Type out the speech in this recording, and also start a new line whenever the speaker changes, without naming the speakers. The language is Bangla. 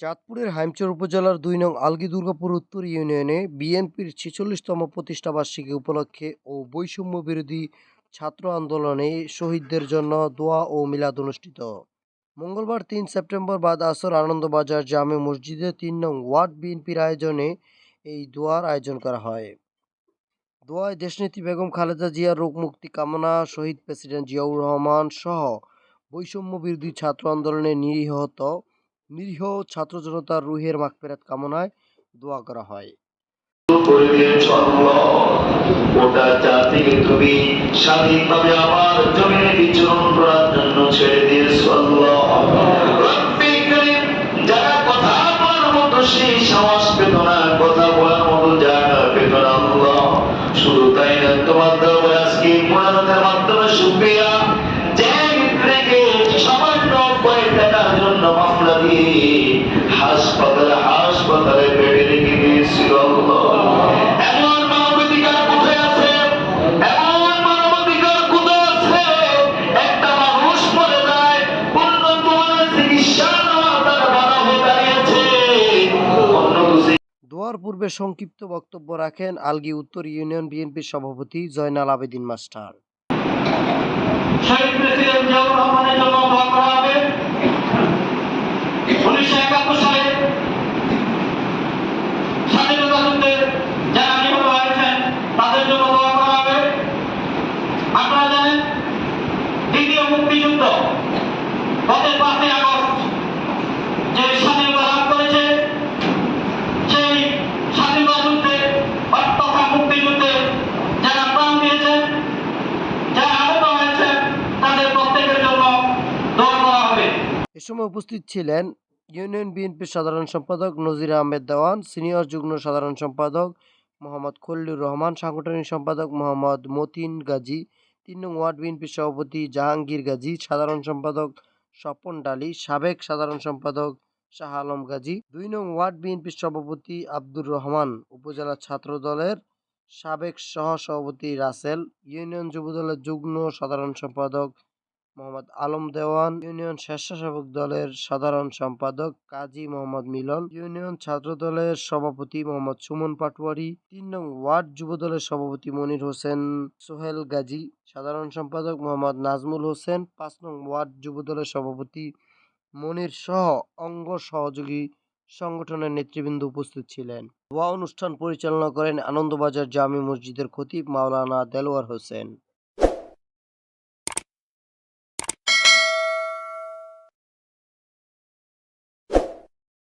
চাঁদপুরের হাইমচর উপজেলার দুই নং আলগী দুর্গাপুর উত্তর ইউনিয়নে বিএনপির ছেচল্লিশতম প্রতিষ্ঠাবার্ষিকী উপলক্ষে ও বৈষম্য বিরোধী ছাত্র আন্দোলনে শহীদদের জন্য দোয়া ও মিলাদ অনুষ্ঠিত। মঙ্গলবার তিন সেপ্টেম্বর বাদ আসর আনন্দবাজার জামে মসজিদে তিন নং ওয়ার্ড বিএনপির আয়োজনে এই দোয়ার আয়োজন করা হয়। দোয়ায় দেশনেত্রী বেগম খালেদা জিয়ার রোগ মুক্তি কামনা, শহীদ প্রেসিডেন্ট জিয়াউর রহমান সহ বৈষম্য বিরোধী ছাত্র আন্দোলনে নিরীহত নিরীহ ছাত্র জনতার রুহের মাগফেরাত কামনায় দোয়া করা হয়।
করে দিয়েছ গোটা জাতিকে তুমি স্বাধীনভাবে আমার
পূর্বে সংক্ষিপ্ত বক্তব্য রাখেন আলগী উত্তর ইউনিয়ন বিএনপির সভাপতি জয়নাল আবেদিন মাস্টার।
প্রেসিডেন্ট জিয়াউর রহমানের জন্য দোয়া
সময় উপস্থিত ছিলেন ইউনিয়ন বিএনপির সাধারণ সম্পাদক নজির আহমেদ দেওয়ান, সিনিয়র যুগ্ম সাধারণ সম্পাদক মোহাম্মদ খল্লুর রহমান, সাংগঠনিক সম্পাদক মোহাম্মদ মতিন গাজী, তিন নং ওয়ার্ড বিএনপির সভাপতি জাহাঙ্গীর গাজী, সাধারণ সম্পাদক স্বপন ডালি, সাবেক সাধারণ সম্পাদক শাহ আলম গাজী, দুই নং ওয়ার্ড বিএনপির সভাপতি আব্দুর রহমান, উপজেলা ছাত্র দলের সাবেক সহ সভাপতি রাসেল, ইউনিয়ন যুবদলের যুগ্ম সাধারণ সম্পাদক মোহাম্মদ আলম দেওয়ান, ইউনিয়ন স্বেচ্ছাসেবক দলের সাধারণ সম্পাদক কাজী মোহাম্মদ মিলন, ইউনিয়ন ছাত্র দলের সভাপতি মোহাম্মদ সুমন পাটোয়ারি, তিন নং ওয়ার্ড যুব দলের সভাপতি মনির হোসেন সোহেল গাজী, সাধারণ সম্পাদক মোহাম্মদ নাজমুল হোসেন, পাঁচ নং ওয়ার্ড যুব দলের সভাপতি মনির সহ অঙ্গ সহযোগী সংগঠনের নেতৃবৃন্দ উপস্থিত ছিলেন। দোয়া অনুষ্ঠান পরিচালনা করেন আনন্দবাজার জামি মসজিদের খতিব মাওলানা দেলোয়ার হোসেন।